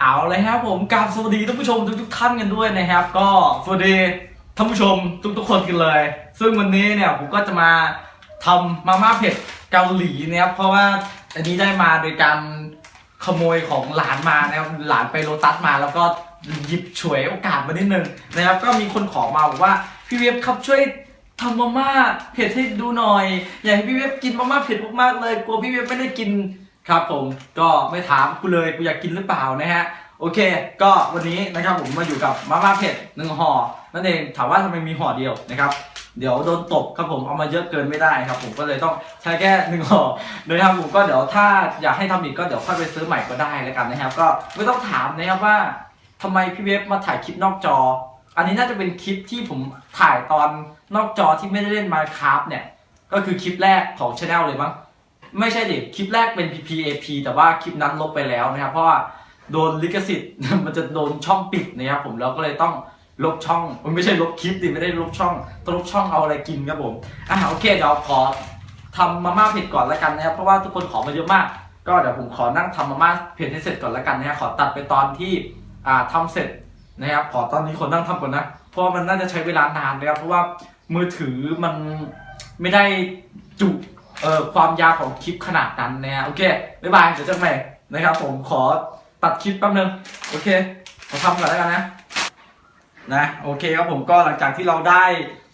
เอาเลยครับผมกราบสวัสดีท่านผู้ชมทุกๆท่านกันด้วยนะครับ ก็สวัสดีท่านผู้ชมทุกๆคนกันเลย ซึ่งวันนี้เนี่ยผมก็จะมาทำมาม่าเผ็ดเกาหลีนะครับเพราะว่าอันนี้ได้มาโดยการขโมยของหลานมานะครับหลานไปโลตัสมาแล้วก็หยิบฉวยโอกาสมานิดนึงนะครับ ก็มีคนขอมาบอกว่าพี่เวฟครับช่วยทำมาม่าเผ็ดให้ดูหน่อย อยากให้พี่เวฟกินมาม่าเผ็ดมากๆเลยกลัวพี่เวฟไม่ได้กิน ครับผมก็ไม่ถามกูเลยกูอยากกินหรือเปล่านะฮะโอเค ก็วันนี้นะครับผมมาอยู่กับมาม่าเผ็ดหนึ่งห่อนั่นเองถามว่าทำไมมีห่อเดียวนะครับเดี๋ยวโดนตบครับผมเอามาเยอะเกินไม่ได้ครับ ผมก็เลยต้องใช้แค่หนึ่งห่อนะครับผมก็เดี๋ยวถ้าอยากให้ทำอีกก็เดี๋ยวค่อยไปซื้อใหม่ก็ได้แล้วกันนะครับ ก็ไม่ต้องถามนะครับว่าทำไมพี่เวฟมาถ่ายคลิปนอกจอ อันนี้น่าจะเป็นคลิปที่ผมถ่ายตอนนอกจอที่ไม่ได้เล่นมาคราฟเนี่ยก็คือคลิปแรกของช anel เลยมั้ง ไม่ใช่ดิคลิปแรกเป็น PPAP แต่ว่าคลิปนั้นลบไปแล้วนะครับ เพราะว่าโดนลิขสิทธิ์ มันจะโดนช่องปิดนะครับผมแล้วก็เลยต้องลบช่องมันไม่ใช่ลบคลิปดิไม่ได้ลบช่องต้องลบช่องเอาอะไรกินครับผมอะโอเคเดี๋ยวขอทำมาม่าเผ็ดก่อนแล้วกันนะครับเพราะว่าทุกคนขอมาเยอะมาก ก็เดี๋ยวผมขอนั่งทำมาม่าเผ็ดให้เสร็จก่อนแล้วกันนะครับขอตัดไปตอนที่อ่าทำเสร็จนะครับขอตอนนี้คนนั่งทำก่อนนะเพราะมันน่าจะใช้เวลานานนะครับเพราะว่ามือถือมันไม่ได้จุ เอ่อความยาวของคลิปขนาดนั้นนะฮะโอเคบ๊ายบายเดี๋ยวเจอกันใหม่นะครับ ผมขอตัดคลิปแป๊บนึงโอเคขอทำก่อนแล้วกันนะนะโอเคครับผมก็หลังจากที่เราได้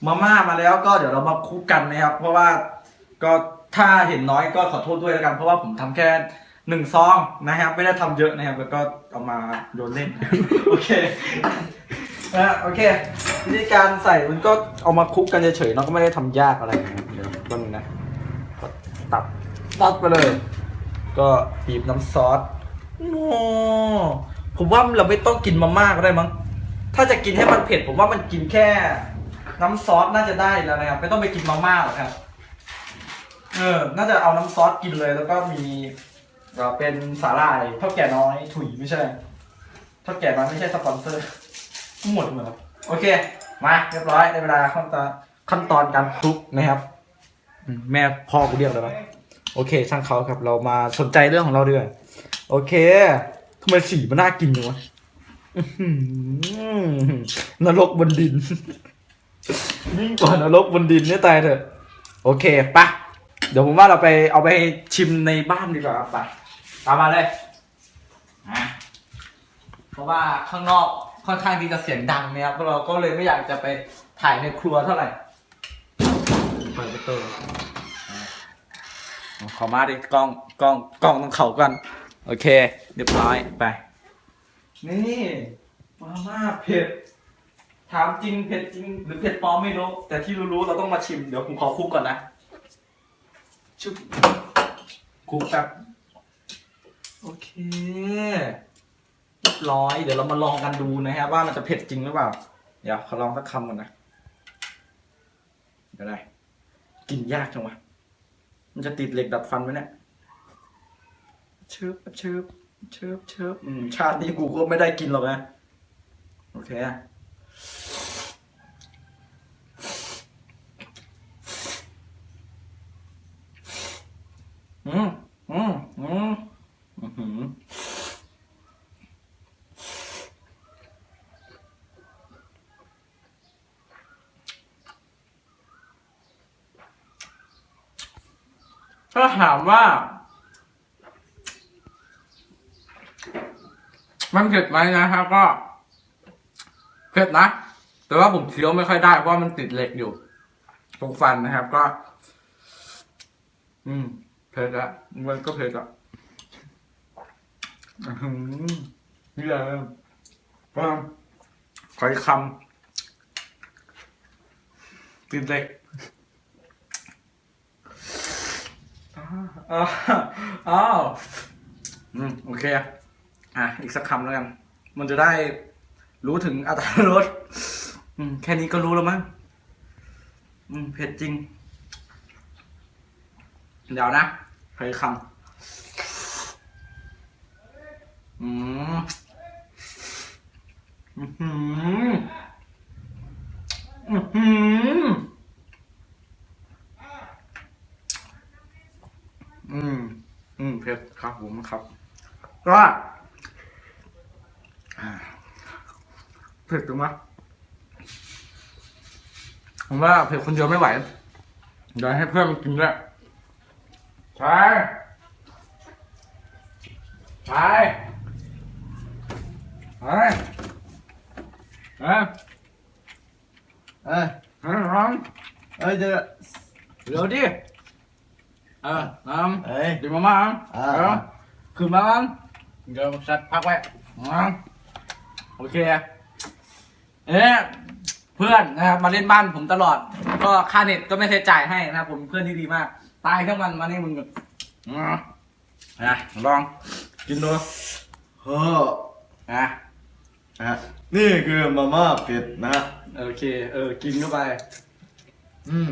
มาม่ามาแล้วก็เดี๋ยวเรามาคลุกกันนะครับ เพราะว่าก็ถ้าเห็นน้อยก็ขอโทษด้วยแล้วกัน เพราะว่าผมทำแค่หนึ่งซองนะครับ ไม่ได้ทำเยอะนะครับแล้วก็เอามาโยนเล่นโอเคนะโอเควิธีการใส่มันก็เอามาคลุกกันเฉยๆเนาะก็ไม่ได้ทำยากอะไรนะเดี๋ยวแป๊บนึงนะ ตัดตัดไปเลย ก็บีบน้ำซอสโอ้ผมว่าเราไม่ต้องกินมาม่าก็ได้มั้ง ถ้าจะกินให้มันเผ็ด ผมว่ามันกินแค่ น้ำซอสน่าจะได้แล้วนะครับ ไม่ต้องไปกินมาม่าหรอกครับ เออ น่าจะเอาน้ำซอสกินเลย แล้วก็มีเอ่อเป็นสาหร่ายเท่าแก่น้อยถุยไม่ใช่เท่าแก่น้อยไม่ใช่สปอนเซอร์หมดเหมือนครับโอเค มาเรียบร้อยในเวลาขั้นตอนขั้นตอนการคลุกนะครับ แม่พ่อกูเรียกเลยปะโอเค ช่างเขาครับเรามาสนใจเรื่องของเราด้วยโอเคทำไมสีมันน่ากินจังวะนรกบนดินยิ่งกว่านรกบนดินเนี่ยตายเถอะ โอเคปะเดี๋ยวผมว่าเราไปเอาไปชิมในบ้านดีกว่าครับไปตามมาเลยอะเพราะว่าข้างนอกค่อนข้างที่จะเสียงดังนะครับเราก็เลยไม่อยากจะไปถ่ายในครัวเท่าไหร่เปิดประตู ขอมาดิกล้องกล้องกล้องต้องเขากัน โอเค เรียบร้อยไป นี่มาม่าเผ็ด ถามจริงเผ็ดจริง หรือเผ็ดปลอมไม่รู้ แต่ที่รู้ๆเราต้องมาชิม เดี๋ยวผมขอคุกก่อนนะชุบคุกแบบโอเคเรียบร้อย เดี๋ยวเรามาลองกันดูนะครับว่ามันจะเผ็ดจริงหรือเปล่า เดี๋ยวขอลองสักคำก่อนนะเดี๋ยวได้กินยากจังวะ มันจะติดเหล็กดัดฟันไหมเนี่ยเชิบเชิบเชิบเชิบอืมชาตินี้กูก็ไม่ได้กินหรอกนะโอเคอะอืมอืมอืมอื้อหือ ถ้าถามว่า มันเผ็ดไหมนะครับก็เผ็ดนะ แต่ว่าผมเคี้ยวไม่ค่อยได้เพราะมันติดเหล็กอยู่ ตรงฟันนะครับก็ อืมเผ็ดอะมันก็เผ็ดอะอื้อหือนี่เลยก็ขออีกคำติดเหล็ก อ้าอ้าวอืมโอเค อะ อีกสักคำแล้วกัน มันจะได้รู้ถึงอัตรารสอืมแค่นี้ก็รู้แล้วมั้งอืมเผ็ดจริง เดี๋ยวนะใครคำอืมอืมอืม เผ็ดครับผมครับ ก็เผ็ดจังวะผมว่าเผ็ดคนเดียวไม่ไหวเดี๋ยวให้เพื่อนมากินด้วยใช่ใช่ใช่เอ้ยเอ้ยเอ้ยน้องเอ้ยเดี๋ยวเดี๋ยวดิ เออน้ำเอ้ยดีมามาอ่าเออคือมาบ้างเดี๋ยวสัตว์พักไว้น้องโอเคเอ๊ะเพื่อนนะครับมาเล่นบ้านผมตลอด ก็ค่าเน็ตก็ไม่เคยจ่ายให้นะครับผมเพื่อนที่ดีมาก ตายทั้งวันมานี่มึงแบบอะนะลองกินดูเฮ้อนะฮะนี่คือมาม่าเผ็ดนะฮะโอเค เออ กินเข้าไป อืม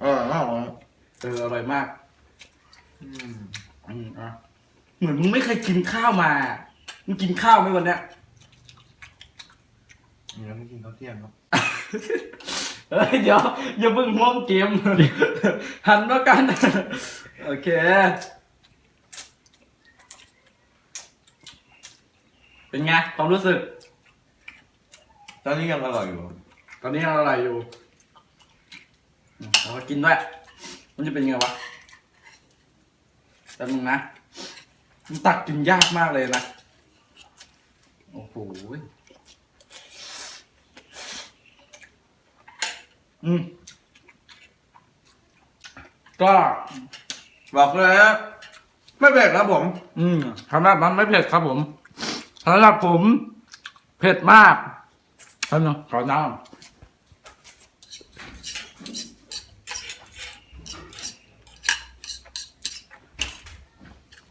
อร่อยมากเลยเอออร่อยมาก อืมอืมอะเหมือนมึงไม่เคยกินข้าวมา มึงกินข้าวไหมวันเนี้ยยังไม่กินข้าวเที่ยงครับเฮ้ยเดี๋ยวอย่าเพิ่งห่วงเกม หันมากัน โอเค เป็นไงความรู้สึก ตอนนี้ยังอร่อยอยู่ตอนนี้ยังอะไรอยู่อืมเรากินด้วย มันจะเป็นไงวะ แต่มึงนะมันตักกินยากมากเลยนะ โอ้โหอืม ก็บอกเลยฮะไม่เผ็ดครับผม อืมสำหรับมันไม่เผ็ดครับผมสำหรับผม เผ็ดมากท่านขอน้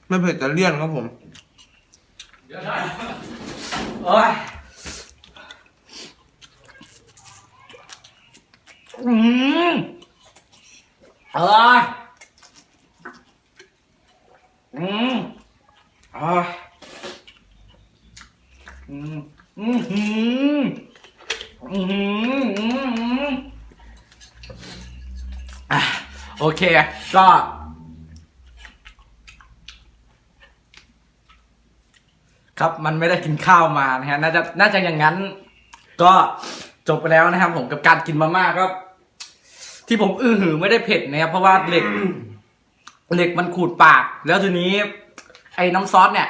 ไม่เผ็ดแต่เลี่ยนครับผมำโอ้ยอืมอร่อยอืมอร่อยอืมอืมอืมอืมอืมอะโอเค ก็ ครับมันไม่ได้กินข้าวมานะฮะน่าจะน่าจะอย่างนั้น ก็จบไปแล้วนะครับ ผมกับการกินมาม่าก็ ที่ผมอื้อหือไม่ได้เผ็ดนะครับเพราะว่าเหล็ก เหล็กมันขูดปาก แล้วทีนี้ ไอ้น้ำซอสเนี่ย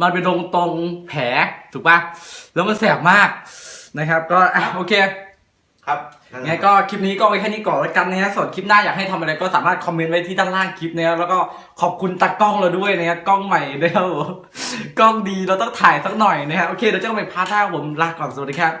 มันไปลงตรงแผลถูกปะแล้วมันแสบมากนะครับ ก็อะโอเค ครับงั้นก็คลิปนี้ก็ไว้แค่นี้ก่อนแล้วกันนะฮะส่วนคลิปหน้าอยากให้ทำอะไรก็สามารถคอมเมนต์ไว้ที่ด้านล่างคลิปนะครับแล้วก็ขอบคุณตากล้องเราด้วยนะครับกล้องใหม่นะครับผมกล้องดีเราต้องถ่ายสักหน่อยนะฮะโอเคเดี๋ยวเจอกันใหม่พาร์ทหน้าผมลาก่อนสวัสดีครับ